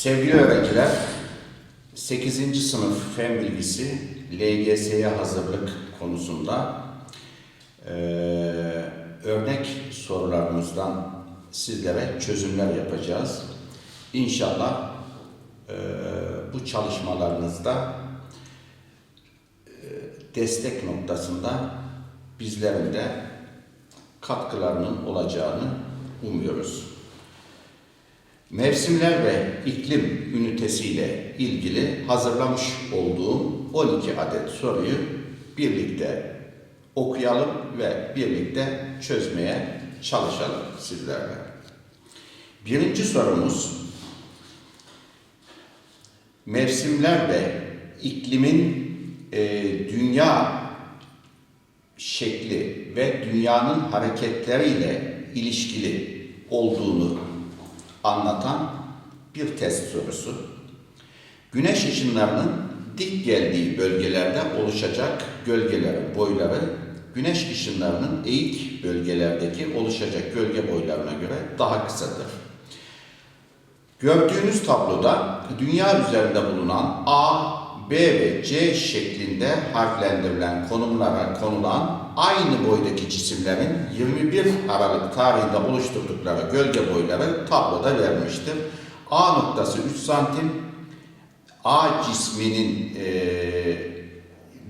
Sevgili öğrenciler, 8. sınıf fen bilgisi LGS'ye hazırlık konusunda eee, örnek sorularımızdan sizlere çözümler yapacağız. İnşallah eee, bu çalışmalarınızda eee, destek noktasında bizlerin de katkılarının olacağını umuyoruz. Mevsimler ve iklim ünitesiyle ilgili hazırlamış olduğum 12 adet soruyu birlikte okuyalım ve birlikte çözmeye çalışalım sizlerle. Birinci sorumuz mevsimler ve iklimin e, dünya şekli ve dünyanın hareketleriyle ilişkili olduğunu anlatan bir test sorusu. Güneş ışınlarının dik geldiği bölgelerde oluşacak gölgelerin boyları güneş ışınlarının eğik bölgelerdeki oluşacak gölge boylarına göre daha kısadır. Gördüğünüz tabloda dünya üzerinde bulunan A, B ve C şeklinde harflendirilen konumlara konulan aynı boydaki cisimlerin 21 Aralık tarihinde oluşturdukları gölge boyları tabloda verilmiştir. A noktası 3 santim, A cisminin eee,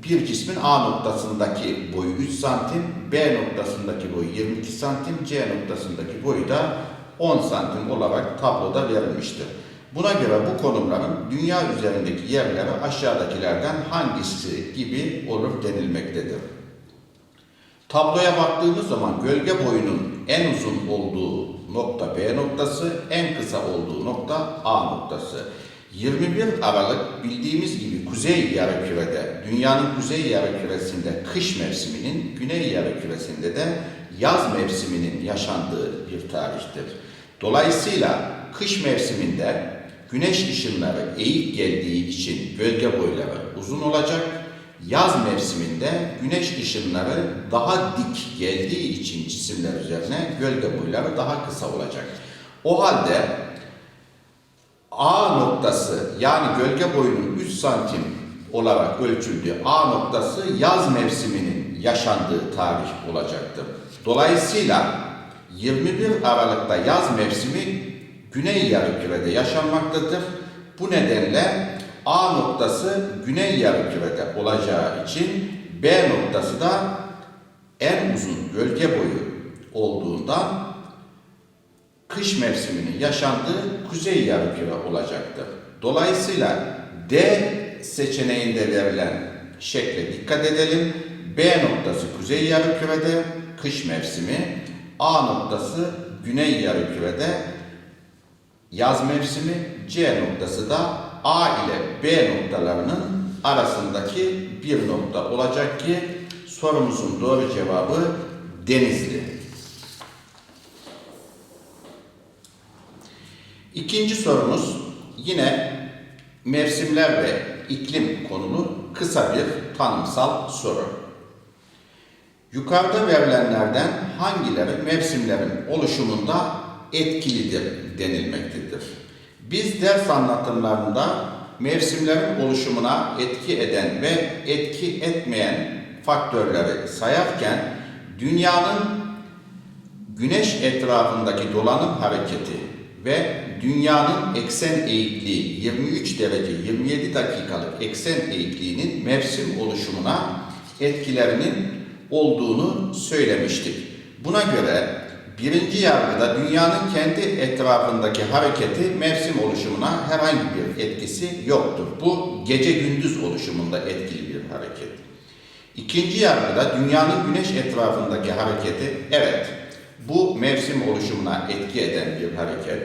bir cismin A noktasındaki boyu 3 santim, B noktasındaki boyu 22 santim, C noktasındaki boyu da 10 santim olarak tabloda verilmiştir. Buna göre bu konumların dünya üzerindeki yerleri aşağıdakilerden hangisi gibi olur denilmektedir. Tabloya baktığımız zaman gölge boyunun en uzun olduğu nokta B noktası, en kısa olduğu nokta A noktası. 21 Aralık bildiğimiz gibi kuzey yarımkürede, dünyanın kuzey yarımküresinde kış mevsiminin, güney yarımküresinde de yaz mevsiminin yaşandığı bir tarihtir. Dolayısıyla kış mevsiminde güneş ışınları eğik geldiği için gölge boyları uzun olacak. Yaz mevsiminde güneş ışınları daha dik geldiği için cisimler üzerine gölge boyları daha kısa olacak. O halde A noktası yani gölge boyunun 3 santim olarak ölçüldüğü A noktası yaz mevsiminin yaşandığı tarih olacaktır. Dolayısıyla 21 Aralık'ta yaz mevsimi güney yarımkürede yaşanmaktadır. Bu nedenle A noktası güney yarımkürede olacağı için B noktası da en uzun gölge boyu olduğundan kış mevsiminin yaşandığı kuzey yarımküre olacaktır. Dolayısıyla D seçeneğinde verilen şekle dikkat edelim. B noktası kuzey yarımkürede kış mevsimi, A noktası güney yarımkürede yaz mevsimi, C noktası da A ile B noktalarının arasındaki bir nokta olacak ki sorumuzun doğru cevabı Denizli. İkinci sorumuz yine mevsimler ve iklim konulu kısa bir tanımsal soru. Yukarıda verilenlerden hangileri mevsimlerin oluşumunda etkilidir denilmektedir. Biz ders anlatımlarında mevsimlerin oluşumuna etki eden ve etki etmeyen faktörleri sayarken dünyanın güneş etrafındaki dolanım hareketi ve dünyanın eksen eğikliği 23 derece 27 dakikalık eksen eğikliğinin mevsim oluşumuna etkilerinin olduğunu söylemiştik. Buna göre birinci yargıda dünyanın kendi etrafındaki hareketi mevsim oluşumuna herhangi bir etkisi yoktur. Bu gece gündüz oluşumunda etkili bir hareket. İkinci yargıda dünyanın güneş etrafındaki hareketi evet bu mevsim oluşumuna etki eden bir hareket.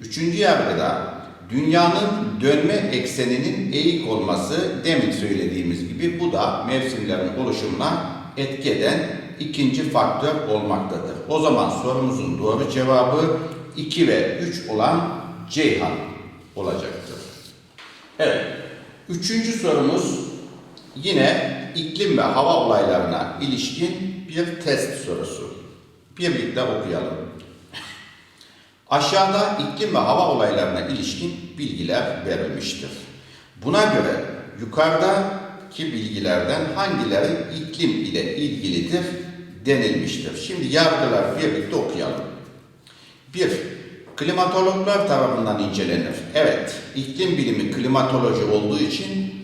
Üçüncü yargıda dünyanın dönme ekseninin eğik olması demin söylediğimiz gibi bu da mevsimlerin oluşumuna etki eden ikinci faktör olmaktadır. O zaman sorumuzun doğru cevabı 2 ve 3 olan Ceyhan olacaktır. Evet. Üçüncü sorumuz yine iklim ve hava olaylarına ilişkin bir test sorusu. Birlikte okuyalım. Aşağıda iklim ve hava olaylarına ilişkin bilgiler verilmiştir. Buna göre yukarıdaki bilgilerden hangileri iklim ile ilgilidir denilmiştir. Şimdi yargılar birlikte okuyalım. 1. Klimatologlar tarafından incelenir. Evet, iklim bilimi klimatoloji olduğu için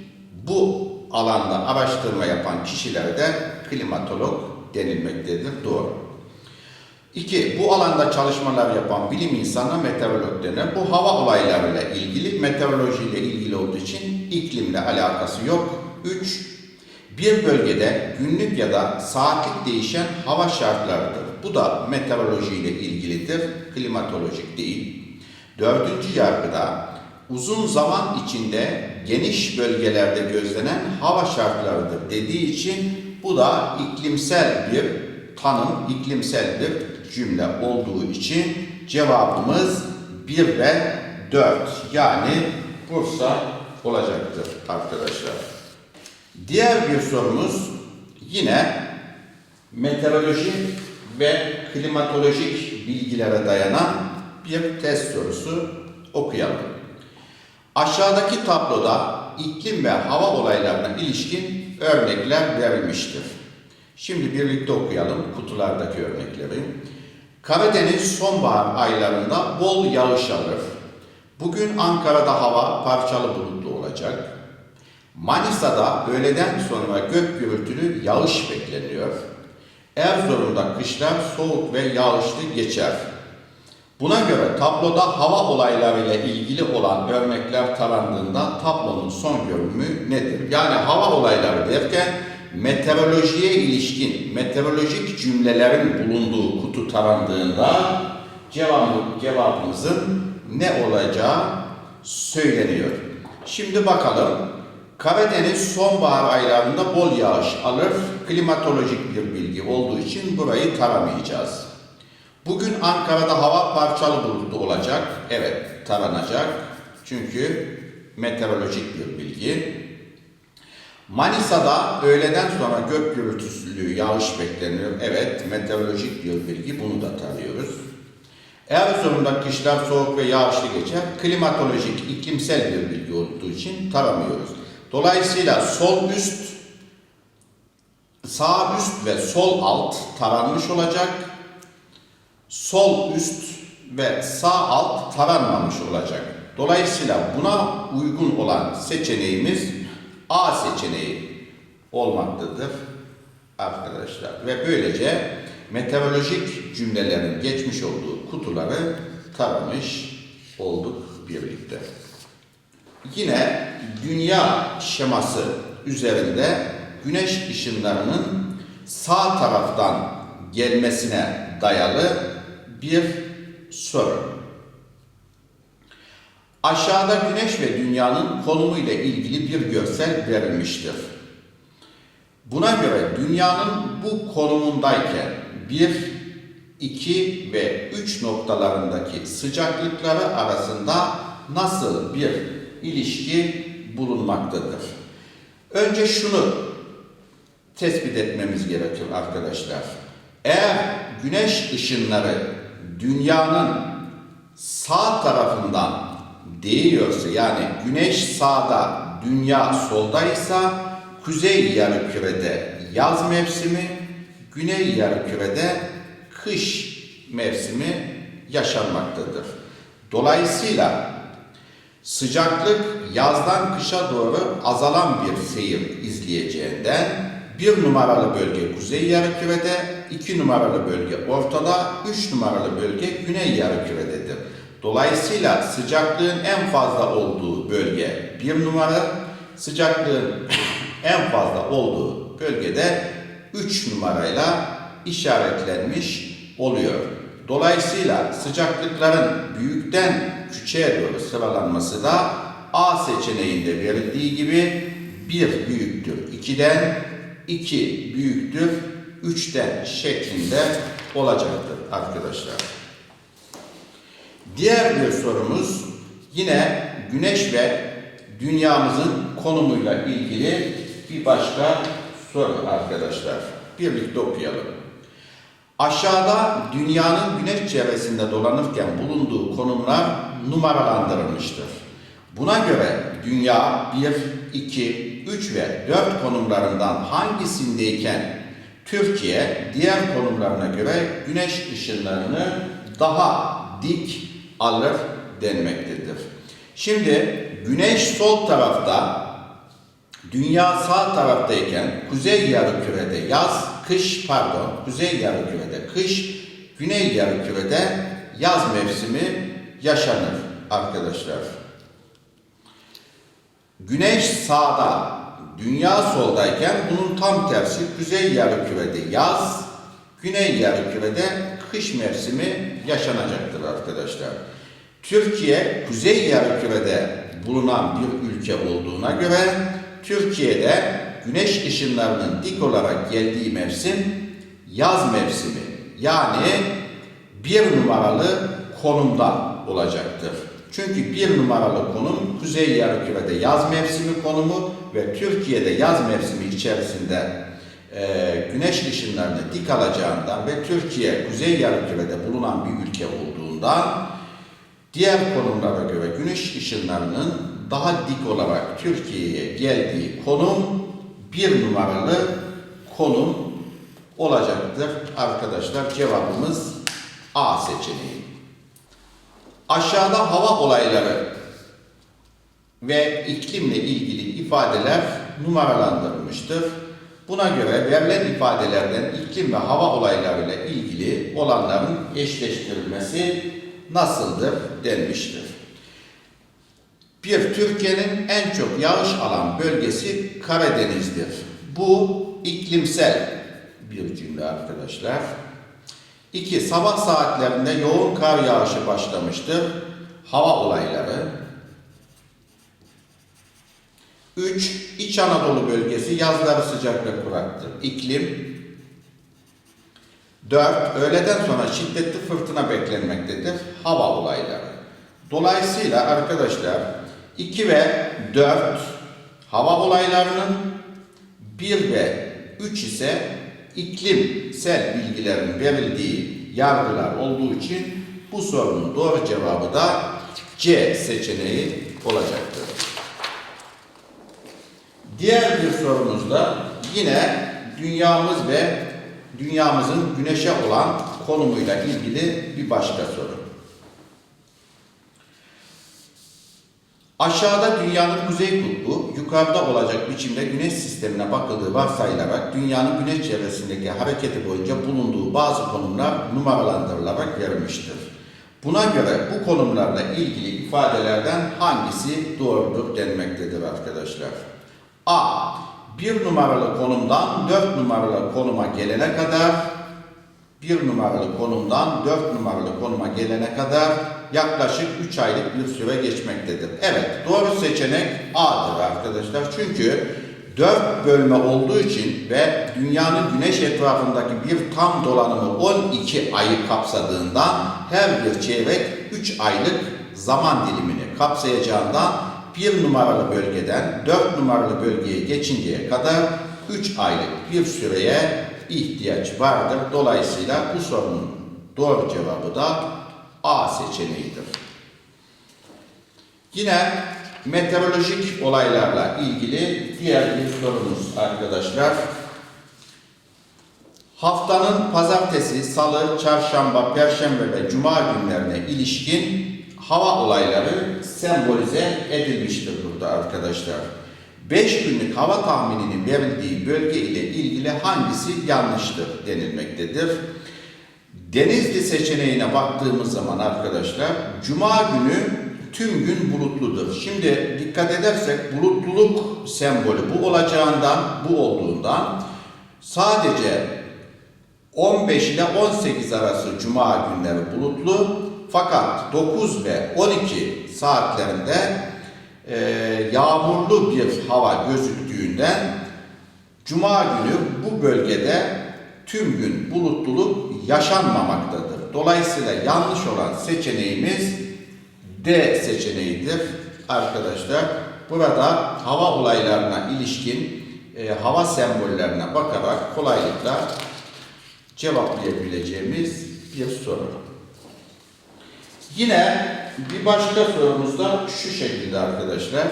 bu alanda araştırma yapan kişilere de klimatolog denilmektedir. Doğru. 2. Bu alanda çalışmalar yapan bilim insanı meteorolog denir. Bu hava olaylarıyla ilgili, meteorolojiyle ilgili olduğu için iklimle alakası yok. 3. Bir bölgede günlük ya da saatlik değişen hava şartlarıdır. Bu da meteorolojiyle ilgilidir, klimatolojik değil. Dördüncü yargıda uzun zaman içinde geniş bölgelerde gözlenen hava şartlarıdır dediği için bu da iklimsel bir tanım, iklimsel bir cümle olduğu için cevabımız 1 ve 4 yani Bursa olacaktır arkadaşlar. Diğer bir sorumuz yine meteoroloji ve klimatolojik bilgilere dayanan bir test sorusu okuyalım. Aşağıdaki tabloda iklim ve hava olaylarına ilişkin örnekler verilmiştir. Şimdi birlikte okuyalım kutulardaki örnekleri. Karadeniz sonbahar aylarında bol yağış alır. Bugün Ankara'da hava parçalı bulutlu olacak. Manisa'da öğleden sonra gök gürültülü yağış bekleniyor. Erzurum'da kışlar soğuk ve yağışlı geçer. Buna göre tabloda hava olaylarıyla ilgili olan örnekler tarandığında tablonun son görünümü nedir? Yani hava olayları derken meteorolojiye ilişkin meteorolojik cümlelerin bulunduğu kutu tarandığında cevabı, cevabımızın ne olacağı söyleniyor. Şimdi bakalım. Karadeniz sonbahar aylarında bol yağış alır. Klimatolojik bir bilgi olduğu için burayı taramayacağız. Bugün Ankara'da hava parçalı bulutlu olacak. Evet, taranacak. Çünkü meteorolojik bir bilgi. Manisa'da öğleden sonra gök gürültüsü yağış bekleniyor. Evet, meteorolojik bir bilgi. Bunu da tarıyoruz. Erzurum'da kışlar soğuk ve yağışlı geçer. Klimatolojik, iklimsel bir bilgi olduğu için taramıyoruz. Dolayısıyla sol üst, sağ üst ve sol alt taranmış olacak. Sol üst ve sağ alt taranmamış olacak. Dolayısıyla buna uygun olan seçeneğimiz A seçeneği olmaktadır arkadaşlar. Ve böylece meteorolojik cümlelerin geçmiş olduğu kutuları taramış olduk birlikte. Yine dünya şeması üzerinde güneş ışınlarının sağ taraftan gelmesine dayalı bir soru. Aşağıda güneş ve dünyanın konumu ile ilgili bir görsel verilmiştir. Buna göre dünyanın bu konumundayken 1, 2 ve 3 noktalarındaki sıcaklıkları arasında nasıl bir ilişki bulunmaktadır? Önce şunu tespit etmemiz gerekir arkadaşlar. Eğer güneş ışınları dünyanın sağ tarafından değiyorsa yani güneş sağda, dünya soldaysa kuzey yarımkürede yaz mevsimi, güney yarımkürede kış mevsimi yaşanmaktadır. Dolayısıyla sıcaklık yazdan kışa doğru azalan bir seyir izleyeceğinden bir numaralı bölge kuzey yarımkürede, iki numaralı bölge ortada, üç numaralı bölge güney yarımkürededir. Dolayısıyla sıcaklığın en fazla olduğu bölge bir numara, sıcaklığın en fazla olduğu bölgede 3 numarayla işaretlenmiş oluyor. Dolayısıyla sıcaklıkların büyükten küçüğe doğru sıralanması da A seçeneğinde verildiği gibi 1 büyüktür 2'den, 2 büyüktür 3'ten şeklinde olacaktır arkadaşlar. Diğer bir sorumuz yine güneş ve dünyamızın konumuyla ilgili bir başka soru arkadaşlar. Birlikte okuyalım. Aşağıda dünyanın güneş çevresinde dolanırken bulunduğu konumlar numaralandırılmıştır. Buna göre dünya 1, 2, 3 ve 4 konumlarından hangisindeyken Türkiye diğer konumlarına göre güneş ışınlarını daha dik alır denmektedir. Şimdi güneş sol tarafta, dünya sağ taraftayken kuzey yarımkürede yaz, kış pardon, kuzey yarımkürede kış, güney yarımkürede yaz mevsimi yaşanır arkadaşlar. Güneş sağda, dünya soldayken bunun tam tersi kuzey yarımkürede yaz, güney yarımkürede kış mevsimi yaşanacaktır arkadaşlar. Türkiye kuzey yarımkürede bulunan bir ülke olduğuna göre Türkiye'de güneş ışınlarının dik olarak geldiği mevsim yaz mevsimi yani bir numaralı konumda olacaktır. Çünkü bir numaralı konum Kuzey Yarımküre'de yaz mevsimi konumu ve Türkiye'de yaz mevsimi içerisinde e, güneş ışınlarını dik alacağından ve Türkiye Kuzey Yarımküre'de bulunan bir ülke olduğundan diğer konumlara göre güneş ışınlarının daha dik olarak Türkiye'ye geldiği konum bir numaralı konum olacaktır. Arkadaşlar cevabımız A seçeneği. Aşağıda hava olayları ve iklimle ilgili ifadeler numaralandırılmıştır. Buna göre verilen ifadelerden iklim ve hava olaylarıyla ilgili olanların eşleştirilmesi nasıldır denmiştir. Bir, Türkiye'nin en çok yağış alan bölgesi Karadeniz'dir. Bu iklimsel bir cümle arkadaşlar. 2. Sabah saatlerinde yoğun kar yağışı başlamıştır. Hava olayları. 3. İç Anadolu bölgesi yazları sıcak ve kuraktır. İklim. 4. Öğleden sonra şiddetli fırtına beklenmektedir. Hava olayları. Dolayısıyla arkadaşlar 2 ve 4 hava olaylarının 1 ve 3 ise iklimsel bilgilerin verildiği yargılar olduğu için bu sorunun doğru cevabı da C seçeneği olacaktır. Diğer bir sorumuz da yine dünyamız ve dünyamızın güneşe olan konumuyla ilgili bir başka soru. Aşağıda dünyanın kuzey kutbu, yukarıda olacak biçimde güneş sistemine bakıldığı varsayılarak dünyanın güneş çevresindeki hareketi boyunca bulunduğu bazı konumlar numaralandırılarak verilmiştir. Buna göre bu konumlarla ilgili ifadelerden hangisi doğrudur denmektedir arkadaşlar. A. Bir numaralı konumdan dört numaralı konuma gelene kadar bir numaralı konumdan dört numaralı konuma gelene kadar yaklaşık 3 aylık bir süre geçmektedir. Evet, doğru seçenek A'dır arkadaşlar. Çünkü 4 bölme olduğu için ve dünyanın güneş etrafındaki bir tam dolanımı 12 ayı kapsadığından her bir çeyrek 3 aylık zaman dilimini kapsayacağından bir numaralı bölgeden 4 numaralı bölgeye geçinceye kadar 3 aylık bir süreye ihtiyaç vardır. Dolayısıyla bu sorunun doğru cevabı da A seçeneğidir. Yine meteorolojik olaylarla ilgili diğer bir sorumuz arkadaşlar. Haftanın pazartesi, salı, çarşamba, perşembe ve cuma günlerine ilişkin hava olayları sembolize edilmiştir burada arkadaşlar. 5 günlük hava tahmininin verildiği bölge ile ilgili hangisi yanlıştır denilmektedir. Denizli seçeneğine baktığımız zaman arkadaşlar Cuma günü tüm gün bulutludur. Şimdi dikkat edersek bulutluluk sembolü bu olacağından, bu olduğundan sadece 15 ile 18 arası Cuma günleri bulutlu fakat 9 ve 12 saatlerinde e, yağmurlu bir hava gözüktüğünden Cuma günü bu bölgede tüm gün bulutluluk yaşanmamaktadır. Dolayısıyla yanlış olan seçeneğimiz D seçeneğidir arkadaşlar. Burada hava olaylarına ilişkin e, hava sembollerine bakarak kolaylıkla cevaplayabileceğimiz bir soru. Yine bir başka sorumuz da şu şekilde arkadaşlar.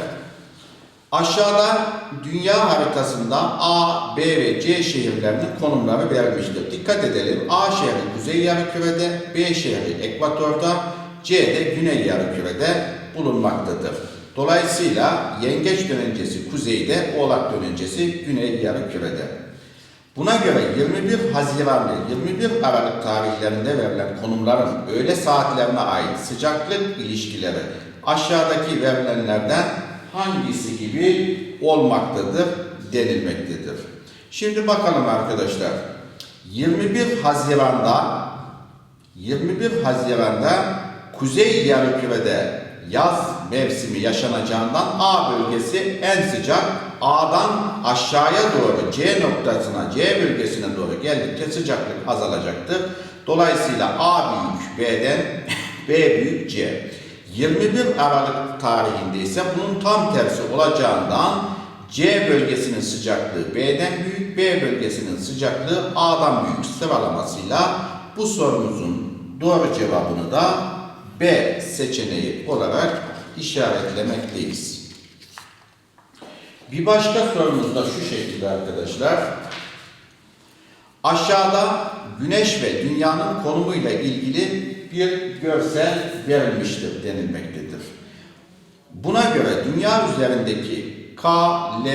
Aşağıda dünya haritasında A, B ve C şehirlerinin konumları verilmiştir. Dikkat edelim. A şehri kuzey yarımkürede, B şehri ekvatorda, C de güney yarımkürede bulunmaktadır. Dolayısıyla yengeç dönencesi kuzeyde, oğlak dönencesi güney yarımkürede. Buna göre 21 Haziran ve 21 Aralık tarihlerinde verilen konumların öğle saatlerine ait sıcaklık ilişkileri aşağıdaki verilenlerden hangisi gibi olmaktadır denilmektedir. Şimdi bakalım arkadaşlar. 21 Haziran'da 21 Haziran'da Kuzey Yarımküre'de yaz mevsimi yaşanacağından A bölgesi en sıcak, A'dan aşağıya doğru C noktasına, C bölgesine doğru geldikçe sıcaklık azalacaktır. Dolayısıyla A büyük B'den, B büyük C. 21 Aralık tarihinde ise bunun tam tersi olacağından C bölgesinin sıcaklığı B'den büyük, B bölgesinin sıcaklığı A'dan büyük sıralamasıyla bu sorumuzun doğru cevabını da B seçeneği olarak işaretlemekteyiz. Bir başka sorumuz da şu şekilde arkadaşlar. Aşağıda Güneş ve Dünya'nın konumuyla ilgili bir görsel verilmiştir denilmektedir. Buna göre Dünya üzerindeki K, L,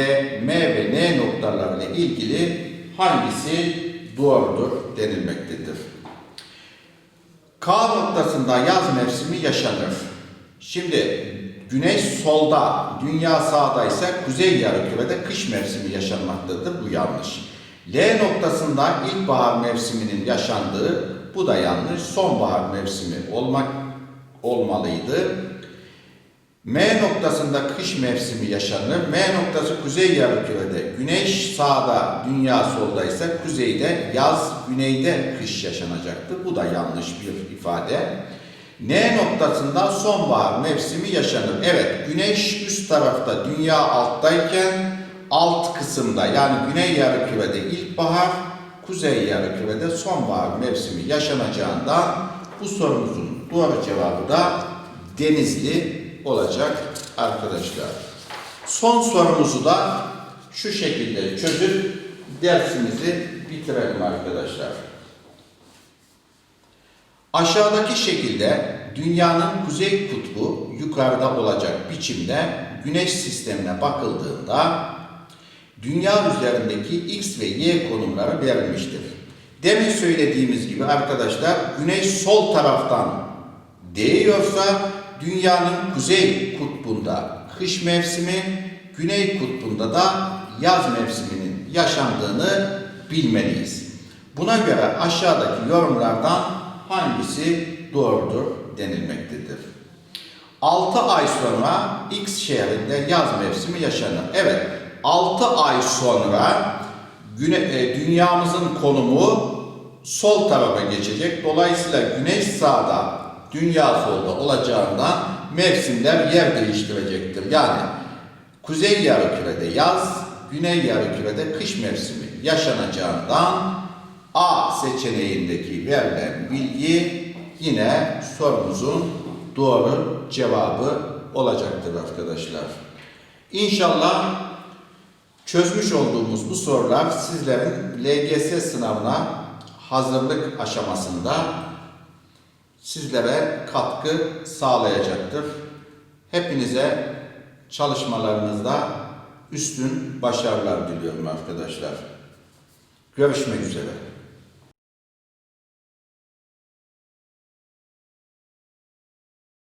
M ve N noktalarıyla ilgili hangisi doğrudur denilmektedir. K noktasında yaz mevsimi yaşanır. Şimdi güneş solda, dünya sağda ise kuzey yarımkürede kış mevsimi yaşanmaktadır. Bu yanlış. L noktasında ilkbahar mevsiminin yaşandığı bu da yanlış. Sonbahar mevsimi olmak olmalıydı. M noktasında kış mevsimi yaşanır. M noktası kuzey yarımkürede. Güneş sağda, dünya solda ise kuzeyde yaz, güneyde kış yaşanacaktır. Bu da yanlış bir ifade. N noktasında sonbahar mevsimi yaşanır. Evet, güneş üst tarafta, dünya alttayken alt kısımda yani güney yarımkürede ilkbahar, kuzey yarımkürede sonbahar mevsimi yaşanacağından bu sorumuzun doğru cevabı da Denizli olacak arkadaşlar. Son sorumuzu da şu şekilde çözüp dersimizi bitirelim arkadaşlar. Aşağıdaki şekilde dünyanın kuzey kutbu yukarıda olacak biçimde güneş sistemine bakıldığında dünya üzerindeki x ve y konumları verilmiştir. Demin söylediğimiz gibi arkadaşlar güneş sol taraftan değiyorsa dünyanın kuzey kutbunda kış mevsimi, güney kutbunda da yaz mevsiminin yaşandığını bilmeliyiz. Buna göre aşağıdaki yorumlardan hangisi doğrudur denilmektedir. 6 ay sonra X şehrinde yaz mevsimi yaşanır. Evet, 6 ay sonra güne, e, dünyamızın konumu sol tarafa geçecek. Dolayısıyla güneş sağda, dünya solda olacağından mevsimler yer değiştirecektir. Yani kuzey yarımkürede yaz, güney yarımkürede kış mevsimi yaşanacağından A seçeneğindeki verilen bilgi yine sorumuzun doğru cevabı olacaktır arkadaşlar. İnşallah çözmüş olduğumuz bu sorular sizlerin LGS sınavına hazırlık aşamasında sizlere katkı sağlayacaktır. Hepinize çalışmalarınızda üstün başarılar diliyorum arkadaşlar. Görüşmek üzere.